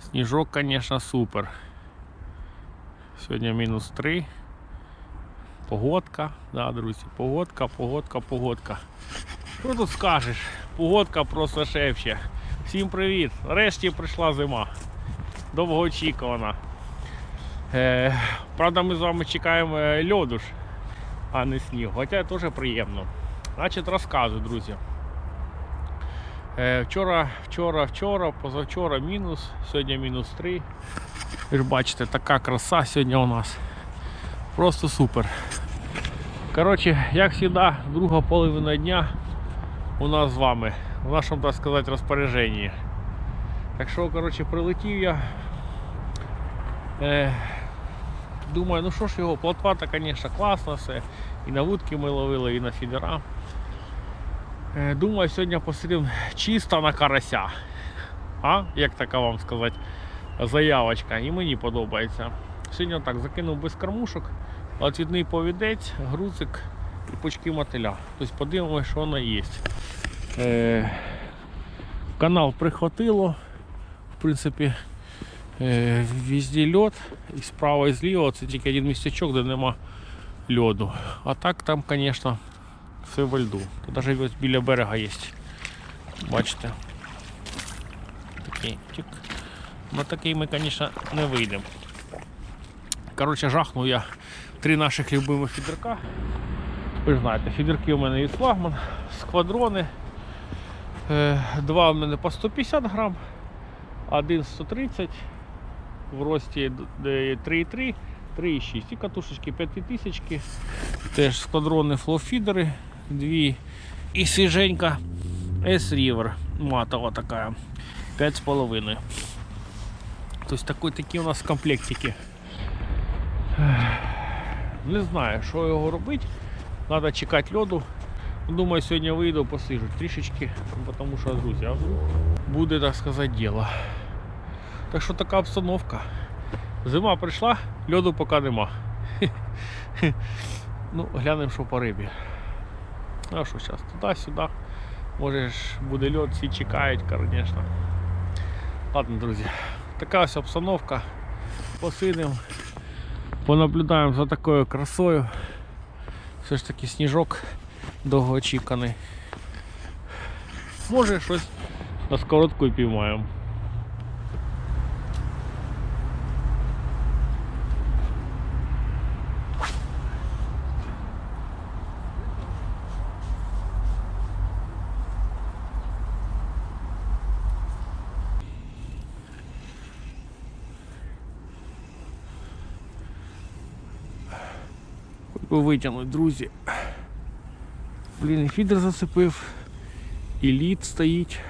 Сніжок, звісно, супер. Сьогодні мінус 3. Погодка, да, друзі, погодка, погодка, погодка. Що тут скажеш? Погодка просто шепче. Всім привіт! Нарешті прийшла зима. Довгоочікувана. Е, правда, ми з вами чекаємо е, льоду а не сніг. Хоча теж приємно. Значить, розказую, друзі. Е, вчора, вчора, вчора, позавчора мінус, сьогодні мінус 3. Ви ж бачите, така краса сьогодні у нас. Просто супер. Коротше, як завжди, друга половина дня у нас з вами, в нашому, так сказати, розпорядженні. Так що, коротше, прилетів я. Е, думаю, ну що ж його, плотва-то, звісно, класна все. І на вудки ми ловили, і на фідера. Е, Думаю, сьогодні посидимо чисто на карася. А? Як така вам сказати, заявочка. І мені подобається. Сьогодні так закинув без кормушок, отвідний повідець, грузик і пучки мотиля. Тобто подивимося, що воно є. Е, канал прихватило. В принципі, е, везде льод. І справа і зліва це тільки один містечок, де нема льоду. А так там, звісно, все во льду. Тут навіть ось біля берега є. Бачите. Такий тік. На такий ми, звісно, не вийдемо. Коротше, жахнув я три наших любимих фідерка. Ви ж знаєте, фідерки у мене від флагман, сквадрони. Е, Два у мене по 150 грам, один 130 в рості 3,3, 3,6. І катушечки 5000, теж сквадрони флофідери, дві. І свіженька S-River матова така, 5,5. Тобто такі, такі у нас комплектики. Не знаю, що його робити. Треба чекати льоду. Думаю, сьогодні вийду, посижу трішечки, тому що, друзі, буде, так сказати, діло. Так що така обстановка. Зима прийшла, льоду поки нема. Ну, глянемо, що по рибі. А що зараз? Туди-сюди. Може ж буде льод, всі чекають, звісно. Ладно, друзі, така ось обстановка. Посидимо, понаблюдаємо за такою красою. Все ж таки сніжок довгоочіканий. Може щось на скоротку і піймаємо. Би друзі. Блін, і фідер зацепив, і лід стоїть.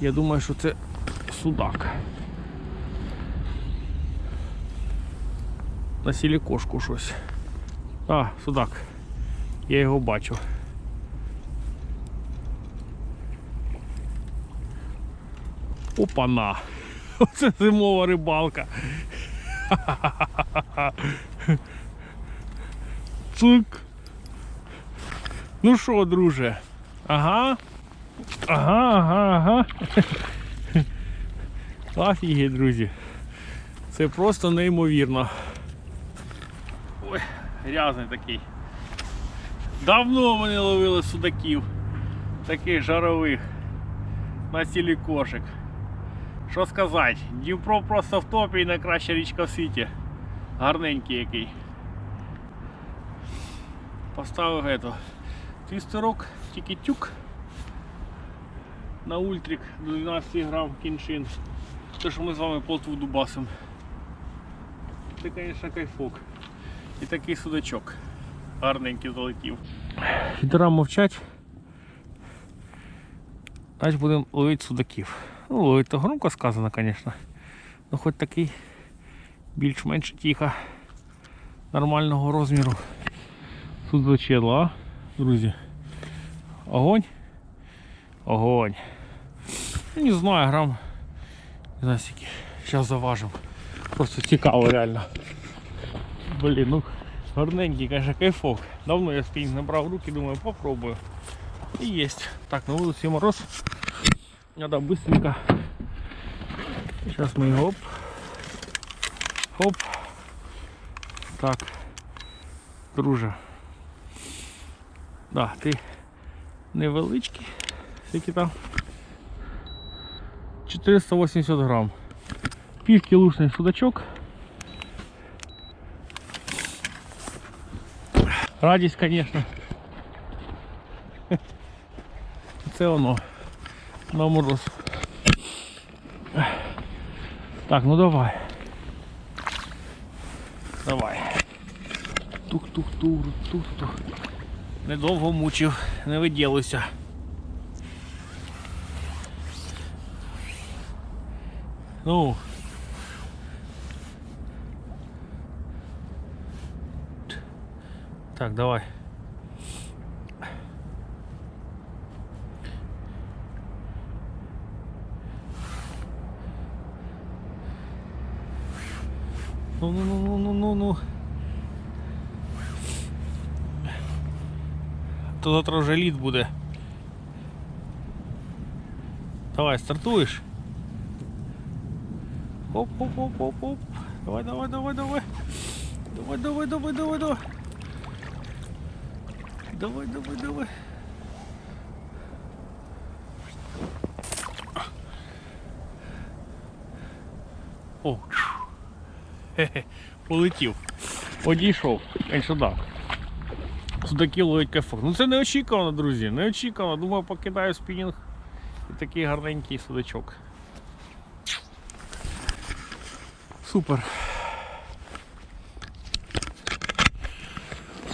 Я думаю, що це судак. На сілікошку щось. А, судак. Я його бачу. Опана! Оце зимова рибалка. Цук. Ну що, друже? Ага. Ага, ага, ага. Офігеть, друзі. Це просто неймовірно. Ой, грязний такий. Давно не ловили судаків. Таких жарових. На цілий кошик. Що сказати, Дніпро просто в топі і найкраща річка в світі. Гарненький який. Поставив ето. Твістерок, тільки тюк. На ультрик до 12 грам кіншин. Те, що ми з вами полтву дубасим. Це, звісно, кайфок. І такий судачок. Гарненький залетів. Фідера мовчать. Значить будемо ловити судаків. Ну, ловити то громко сказано, звісно. Ну хоч такий більш-менш тихо, нормального розміру. Судачело, а, друзі. Огонь. Огонь. Ну, Не знаю, грам. Не знаю скільки. Зараз заважимо. Просто цікаво реально. Блін, ну гарненький, каже, кайфок. Давно я спінг набрав руки, думаю, попробую. І єсть. Так, на вулиці мороз. Надо быстренько. Сейчас його оп. Оп. Так. Друже. Да, ти невеличкий. Скільки там? 480 грам. Пів кілушний судачок. Радість, звісно. Це воно. На мороз. Так, ну давай. Давай. Тук-тук-тук, тук-тук. Недовго мучив, не виділися. Ну. Так, давай. Ну, ну, ну, ну, ну, ну, ну. То завтра вже лід буде. Давай, стартуєш. Оп, оп, оп, оп, оп. Давай, давай, давай, давай. Давай, давай, давай, давай, давай. Давай, давай, давай. О. Хе-хе, полетів. Одійшов. Конечно, так. Судаки ловить кайфок. Ну це неочікувано, друзі. Неочікувано. Думаю, покидаю спінінг. І такий гарненький судачок. Супер.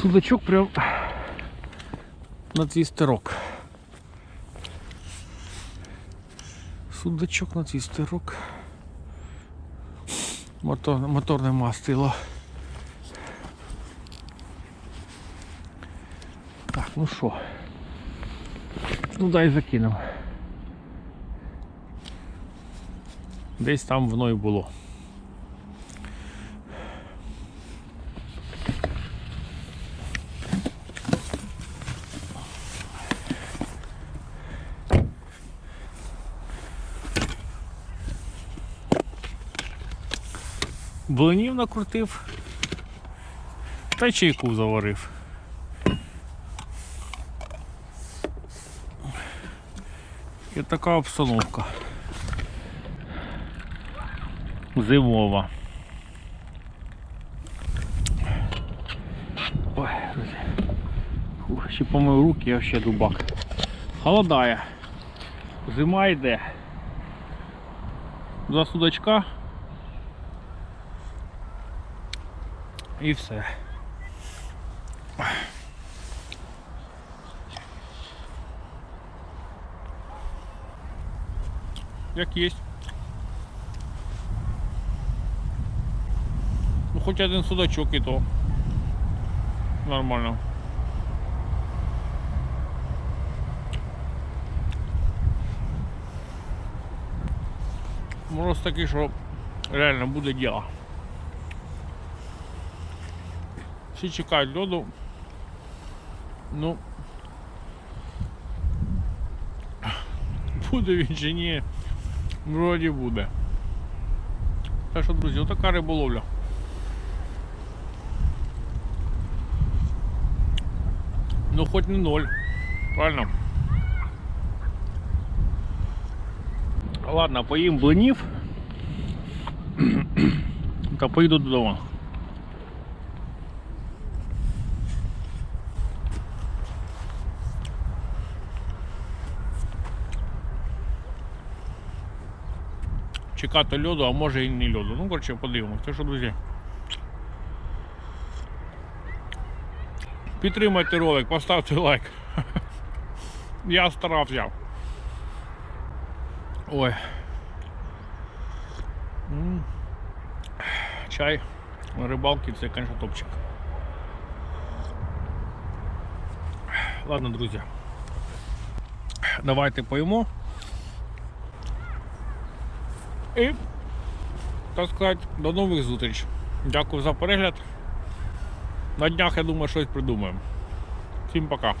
Судачок прям на твістерок. Судачок на твістерок. Мотор, моторне мастило. Так, ну що? Ну дай закинемо. Десь там воно і було. Блинів накрутив. Та чайку заварив. І така обстановка. Зимова. Ой. Фух, ще помив руки, я ще дубак. Холодає. Зима йде. Два судачка. І все. Як є. Ну хоч один судачок і то. Нормально. Мороз такий, що реально буде діло. Всі чекають льоду. Ну буде він чи ні. Вроді буде. Так що, друзі, отака риболовля. Ну хоч не ноль. Правильно? Ладно, поїм блинів. Та поїду додому. Чекати льоду, а може і не льоду. Ну, коротше, подивимось. Так що, друзі. Підтримайте ролик, поставте лайк. Я старався. Ой. Чай на рибалки це, звісно, топчик. Ладно, друзі. Давайте поїмо. І, так сказати, до нових зустріч. Дякую за перегляд. На днях, я думаю, щось придумаємо. Всім пока.